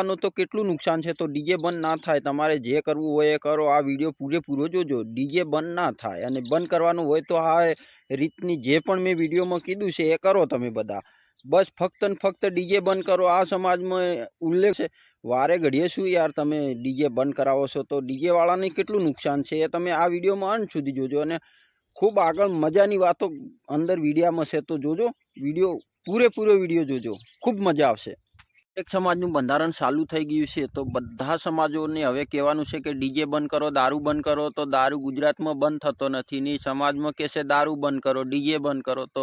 વાળાનું તો કેટલું નુકસાન છે? તો ડીજે બંધ ના થાય. તમારે જે કરવું હોય એ કરો. આ વીડિયો પૂરેપૂરો જોજો. ડીજે બંધ ના થાય અને બંધ કરવાનું હોય તો આ રીતની જે પણ મેં વિડીયોમાં કીધું છે એ કરો તમે બધા. બસ ફક્ત ને ફક્ત ડીજે બંધ કરો. આ સમાજમાં ઉલ્લેખ છે. વારે ઘડીએ શું યાર તમે ડીજે બંધ કરાવો છો? તો ડીજેવાળાને કેટલું નુકસાન છે એ તમે આ વિડીયોમાં અંત સુધી જોજો અને ખૂબ આગળ મજાની વાતો અંદર વિડીયામાં છે તો જોજો. વીડિયો પૂરેપૂરો વીડિયો જોજો. ખૂબ મજા આવશે. એક સમાજનું બંધારણ ચાલુ થઈ ગયું છે, તો બધા સમાજોને હવે કહેવાનું છે કે ડીજે બંધ કરો, દારૂ બંધ કરો, તો દારૂ ગુજરાતમાં બંધ થતો નથી, ને સમાજમાં કહેશે દારૂ બંધ કરો, ડીજે બંધ કરો, તો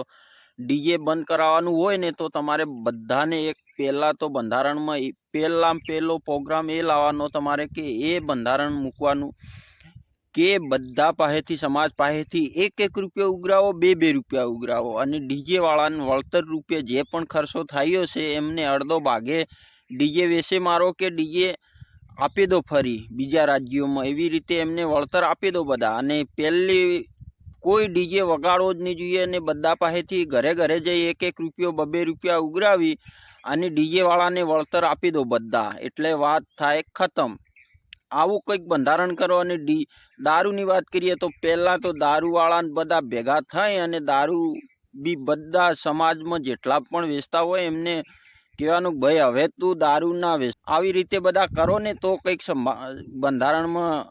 ડીજે બંધ કરાવવાનું હોય ને તો તમારે બધાને એક પહેલાં તો બંધારણમાં પહેલાં પહેલો પ્રોગ્રામ એ લાવવાનો તમારે કે એ બંધારણ મૂકવાનું. કે બધા પાસેથી, સમાજ પાસેથી એક એક રૂપિયા ઉઘરાવો, બે બે રૂપિયા ઉઘરાવો. અને ડીજે વાળાને વળતર રૂપિયા જે પણ ખર્ચો થયો છે, એમને અડધો ભાગે ડીજે વેસે મારો કે ડીજે આપી દો ફરી. બીજા રાજ્યોમાં એવી રીતે એમને વળતર આપી દો બધા. અને પહેલી કોઈ ડીજે વગાડવો જ નહીં જોઈએ અને બધા પાસેથી ઘરે ઘરે જઈ એક એક રૂપિયો બબે રૂપિયા ઉઘરાવી અને ડીજેવાળાને વળતર આપી દો બધા. એટલે વાત થાય ખતમ. આવું કંઈક બંધારણ કરો અને ડી દારૂની વાત કરીએ તો પહેલાં તો દારૂવાળાને બધા ભેગા થાય અને દારૂ બી બધા સમાજમાં જેટલા પણ વેચતા હોય એમને કહેવાનું ભાઈ હવે તું દારૂ ના વેચ. આવી રીતે બધા કરો ને તો કંઈક બંધારણમાં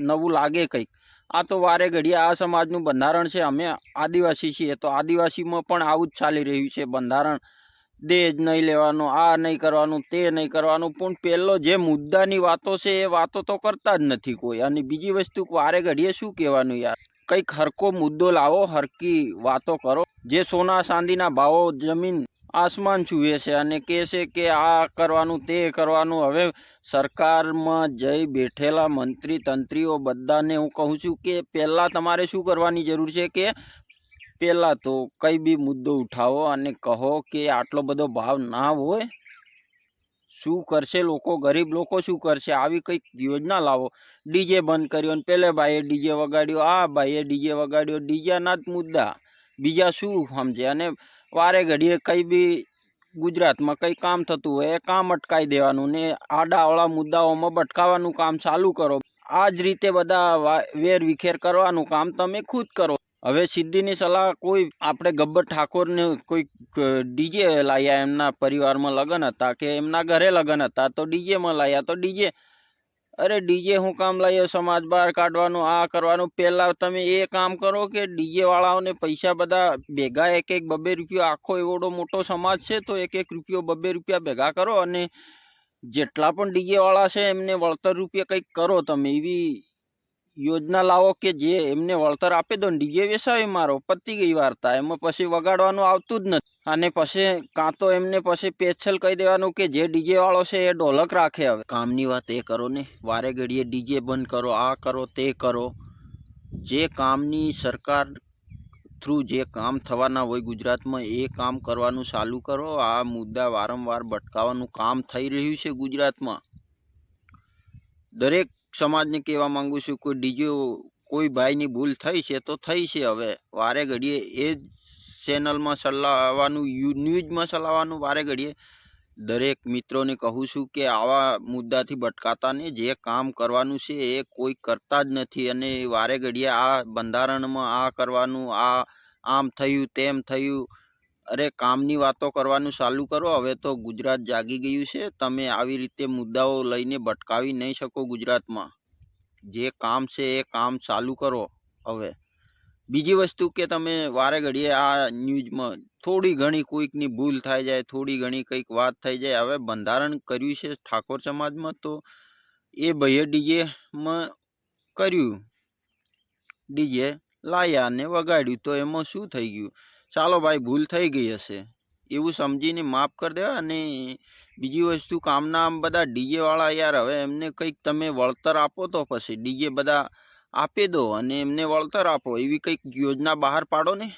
નવું લાગે કંઈક. આ તો વારે ઘડીએ આ સમાજનું બંધારણ છે. અમે આદિવાસી છીએ તો આદિવાસીમાં પણ આવું જ ચાલી રહ્યું છે બંધારણ. દહેજ નહીં લેવાનું, આ નહીં કરવાનું, તે નહીં કરવાનું. પણ પહેલો જે મુદ્દાની વાતો છે, એ વાતો તો કરતા જ નથી કોઈ. અને બીજી વસ્તુ, વારે ઘડીએ શું કહેવાનું યાર? કંઈક હરકો મુદ્દો લાવો હરકી વાતો કરો. જે સોના ચાંદીના ભાવો જમીન આસમાન છૂએ છે અને કહે છે કે આ કરવાનું, તે કરવાનું. હવે સરકારમાં જઈ બેઠેલા મંત્રી તંત્રીઓ બધાને હું કહું છું કે પહેલાં તમારે શું કરવાની જરૂર છે કે પહેલાં તો કંઈ બી મુદ્દો ઉઠાવો અને કહો કે આટલો બધો ભાવ ના હોય, શું કરશે લોકો? ગરીબ લોકો શું કરશે? આવી કંઈક યોજના લાવો. ડીજે બંધ કર્યો અને પેલે ભાઈએ ડીજે વગાડ્યો, આ ભાઈએ ડીજે વગાડ્યો ડીજેના જ મુદ્દા. બીજા શું સમજે? અને વારે ઘડીએ કંઈ બી ગુજરાતમાં કંઈ કામ થતું હોય, એ કામ અટકાવી દેવાનું ને આડાવાળા મુદ્દાઓમાં ભટકાવાનું કામ ચાલુ કરો. આ જ રીતે બધા વેર વિખેર કરવાનું કામ તમે ખુદ કરો. હવે સિદ્ધિની સલાહ કોઈ આપણે ગબ્બર ઠાકોરને કોઈ ડીજે લાવ્યા એમના પરિવારમાં લગ્ન હતા કે એમના ઘરે લગ્ન હતા, તો ડીજેમાં લાવ્યા તો ડીજે અરે ડીજે હું કામ લાવ્યો સમાજ બહાર કાઢવાનું, આ કરવાનું પહેલાં તમે એ કામ કરો કે ડીજેવાળાઓને પૈસા બધા ભેગા એક એક બબે રૂપિયો, આખો એવડો મોટો સમાજ છે, તો એક એક રૂપિયો, બબે રૂપિયા ભેગા કરો અને જેટલા પણ ડીજેવાળા છે, એમને વળતર રૂપિયા કંઈક કરો તમે, એવી યોજના લાવો કે જે એમને વળતર આપી દો ને ડીજે વેસાવી મારો, પતી ગઈ વાર્તા. એમાં પછી વગાડવાનું આવતું જ નથી. અને પછી કાં તો એમને પછી પેછલ કહી દેવાનું કે જે ડીજે વાળો છે એ ઢોલક રાખે હવે. કામની વાત એ કરો ને. વારે ઘડીએ ડીજે બંધ કરો, આ કરો, તે કરો. જે કામની સરકાર થ્રુ જે કામ થવાના હોય ગુજરાતમાં, એ કામ કરવાનું ચાલુ કરો. આ મુદ્દા વારંવાર ભટકાવાનું કામ થઈ રહ્યું છે ગુજરાતમાં. દરેક સમાજને કહેવા માગું છું, કોઈ ડીજે કોઈ ભાઈની ભૂલ થઈ છે તો થઈ છે હવે. વારે ઘડીએ એ જ ચેનલમાં ચલાવવાનું ન્યૂઝમાં ચલાવવાનું વારે ઘડીએ. દરેક મિત્રોને કહું છું કે આવા મુદ્દાથી ભટકાતા ને જે કામ કરવાનું છે એ કોઈ કરતા જ નથી અને વારે ઘડીએ આ બંધારણમાં આ કરવાનું, આ, આમ થયું, તેમ થયું અરે, કામની વાતો કરવાનું ચાલુ કરો. હવે તો ગુજરાત જાગી ગયું છે. તમે આવી રીતે મુદ્દાઓ લઈને ભટકાવી નહીં શકો ગુજરાતમાં. જે કામ છે એ કામ ચાલુ કરો હવે. બીજી વસ્તુ કે તમે વારે ઘડીએ આ ન્યૂઝમાં થોડી ઘણી કોઈકની ભૂલ થઈ જાય, થોડી ઘણી કંઈક વાત થઈ જાય. હવે બંધારણ કર્યું છે ઠાકોર સમાજમાં, તો એ ભાઈએ ડીજેમાં કર્યું. ડીજે લાયા ને વગાડ્યું, તો એમાં શું થઈ ગયું? ચાલો ભાઈ, ભૂલ થઈ ગઈ હશે. એવું સમજીને માફ કરી દેવા અને બીજી વસ્તુ, કામના આમ બધા ડીજેવાળા યાર, હવે એમને કંઈક તમે વળતર આપો તો પછી ડીજે બધા આપી દો અને એમને વળતર આપો. એવી કંઈક યોજના બહાર પાડો ને.